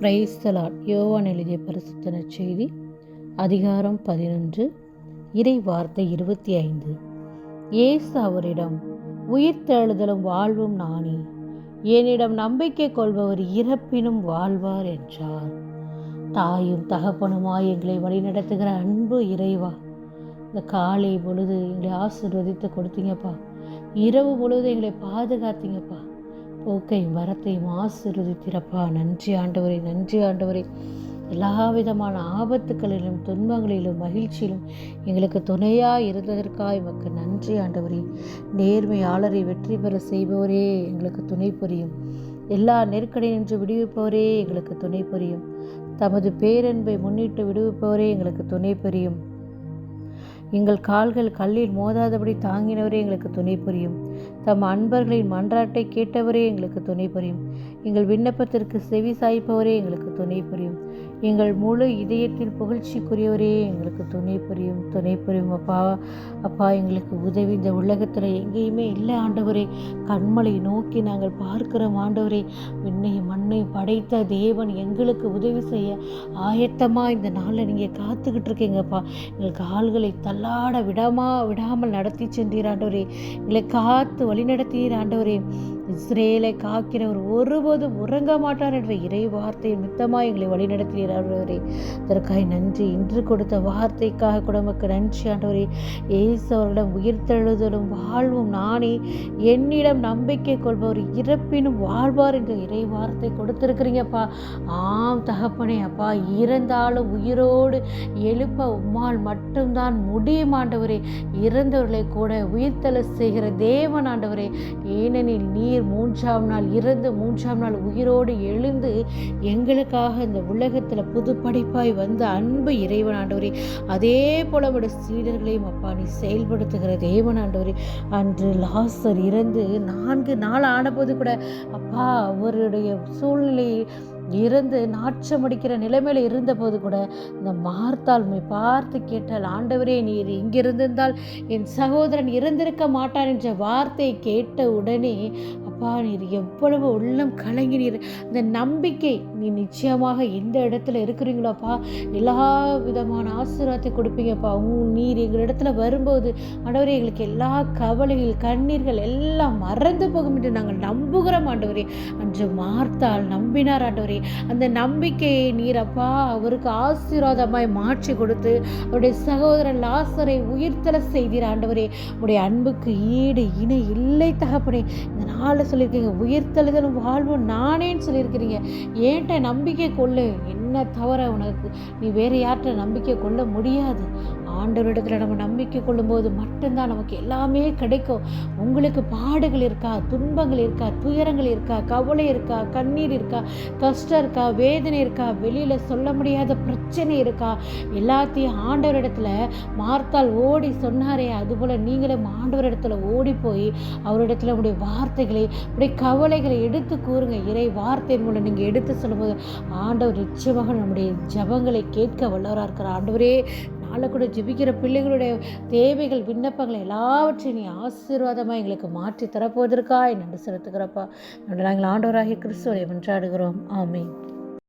Praise the Lord யோவான் எழுதிய பரிசுத்தன செய்தி அதிகாரம் பதினொன்று இறை வார்த்தை இருபத்தி ஐந்து. இயேசு அவரிடம் உயிர் தழுதலும் வாழ்வும் நானே என்னிடம் நம்பிக்கை கொள்பவர் இறப்பினும் வாழ்வார் என்றார். தாயும் தகப்பனுமாய் எங்களை வழிநடத்துகிற அன்பு இறைவா இந்த காலை பொழுது எங்களை ஆசிர்வதித்து கொடுத்தீங்கப்பா. இரவு பொழுது எங்களை பாதுகாத்தீங்கப்பா. போக்கையும் வரத்தையும் திறப்பா. நன்றி ஆண்டவரே நன்றி ஆண்டவரே. எல்லா விதமான ஆபத்துக்களிலும் துன்பங்களிலும் மகிழ்ச்சியிலும் எங்களுக்கு துணையாக இருந்ததற்காக எமக்கு நன்றி ஆண்டவரே. நேர்மையாளரை வெற்றி பெற செய்பவரே எங்களுக்கு துணை புரியும். எல்லா நெருக்கடி நின்று விடுவிப்பவரே எங்களுக்கு துணை புரியும். தமது பேரன்பை முன்னிட்டு விடுவிப்பவரே எங்களுக்கு துணை புரியும். எங்கள் கால்கள் கல்லில் மோதாதபடி தாங்கினவரே எங்களுக்கு துணை புரியும். தம் அன்பர்களின் மன்றாட்டை கேட்டவரே எங்களுக்கு துணை புரியும். எங்கள் விண்ணப்பத்திற்கு செவி சாய்ப்பவரே எங்களுக்கு துணை புரியும். எங்கள் முழு இதயத்தில் புகழ்ச்சிக்குரியவரே எங்களுக்கு துணை புரியும். துணை புரியும் அப்பா. அப்பா எங்களுக்கு உதவி. இந்த உலகத்தில் எங்கேயுமே இல்லை ஆண்டவரே. கண்மலை நோக்கி நாங்கள் பார்க்கிறோம் ஆண்டவரே. விண்ணை மண்ணை படைத்த தேவன் எங்களுக்கு உதவி செய்ய ஆயத்தமாக இந்த நாளில் நீங்கள் காத்துக்கிட்டு இருக்கீங்கப்பா எங்கள் கால்களை தள்ளாட விடாமா விடாமல் நடத்தி சென்றீர் ஆண்டவரே. எங்களை காத்து வழிநடத்தீர் ஆண்டவரே. இஸ்ரேலை காக்கிறவர் ஒருபோதும் உறங்க மாட்டார் என்ற இறை வார்த்தை மித்தமாக எங்களை வழிநடத்தினார். ஆண்டவரே அதற்காக நன்றி. இன்று கொடுத்த வார்த்தைக்காக குடும்பக்கு நன்றி ஆண்டவரே. ஏசு உயிர்த்தெழுதலும் வாழ்வும் நானே. என்னிடம் நம்பிக்கை கொள்பவர் இறப்பினும் வாழ்வார் என்ற இறை வார்த்தை கொடுத்திருக்கிறீங்கப்பா ஆம் தகப்பனே அப்பா. இறந்தாலும் உயிரோடு எழுப்ப உம்மால் மட்டும்தான் முடியும் ஆண்டவரே. இறந்தவர்களை கூட உயிர்த்தெழ செய்கிற தேவன் ஆண்டவரே. ஏனெனில் நீர் மூன்றாம் நாள் இறந்து மூன்றாம் நாள் உயிரோடு எழுந்து எங்களுக்காக இந்த உலகத்தில் புது படைப்பாய் வந்த அன்பு இறைவன் ஆண்டவரே அதே போல விட சீடர்களையும் அப்பா நீ செயல்படுத்துகிற தேவன் ஆண்டவரே. அன்று லாசர் இறந்து நான்கு நாள் ஆனபோது கூட அப்பா அவருடைய சூழ்நிலை இருந்து நாற்றம் அடிக்கிற நிலைமையில் இருந்தபோது கூட இந்த மார்த்தாள்மை பார்த்து கேட்டால் ஆண்டவரே நீர் இங்கிருந்திருந்தால் என் சகோதரன் இறந்திருக்க மாட்டான் என்ற வார்த்தையை கேட்ட உடனே அப்பா நீர் எவ்வளவு உள்ளம் கலங்கினீர். இந்த நம்பிக்கை நீ நிச்சயமாக எந்த இடத்துல இருக்கிறீங்களோப்பா. எல்லா விதமான ஆசீர்வாதத்தை கொடுப்பீங்கப்பா. உன் நீர் எங்கள் இடத்துல வரும்போது ஆண்டவரே எங்களுக்கு எல்லா கவலைகள் கண்ணீர்கள் எல்லாம் மறந்து போகும் என்று நாங்கள் நம்புகிறோம் ஆண்டவரே. அன்று மார்த்தால் நம்பினார் ஆண்டவரே. அந்த நம்பிக்கையை நீர் அப்பா அவருக்கு ஆசீர்வாதமாய் மாற்றி கொடுத்து அவருடைய சகோதரன் லாசரை உயிர்த்தல செய்தீர் ஆண்டவரே. உடைய அன்புக்கு ஈடு இணை இல்லை தகப்பனே. இந்த நாலு சொல்லியிருக்கீங்க. உயிர்த்தெழுதலும் வாழ்வும் நானேன்னு சொல்லியிருக்கிறீங்க. ஏன்ட்ட நம்பிக்கை கொள்ளு. என்ன தவிர உனக்கு? நீ வேறு யார்கிட்ட நம்பிக்கை கொள்ள முடியாது. ஆண்டவரிடத்தில் நம்ம நம்பிக்கை கொள்ளும்போது மட்டும்தான் நமக்கு எல்லாமே கிடைக்கும். உங்களுக்கு பாடுகள் இருக்கா? துன்பங்கள் இருக்கா? துயரங்கள் இருக்கா? கவலை இருக்கா? கண்ணீர் இருக்கா? கஷ்டம் இருக்கா? வேதனை இருக்கா? வெளியில் சொல்ல முடியாத பிரச்சனை இருக்கா? எல்லாத்தையும் ஆண்டவரிடத்துல மார்த்தால் ஓடி சொன்னாரே அதுபோல் நீங்களும் ஆண்டவரிடத்துல ஓடி போய் அவரிடத்துல உடைய வார்த்தைகளை உடைய கவலைகளை எடுத்து கூறுங்க. இறை வார்த்தையின் மூலம் நீங்கள் எடுத்து சொல்லும்போது ஆண்டவர் நிச்சயமாக நம்முடைய ஜபங்களை கேட்க வல்லவராக இருக்கிற ஆண்டவரே நாளை கூட ஜெபிக்கிற பிள்ளைகளுடைய தேவைகள் விண்ணப்பங்கள் எல்லாவற்றையும் நீ ஆசீர்வாதமாக எங்களுக்கு மாற்றி தரப்போவதற்காய் நன்றி செலுத்துகிறப்பா. நாங்கள் ஆண்டவராகிய கிறிஸ்துவை வென்றாடுகிறோம். ஆமீன்.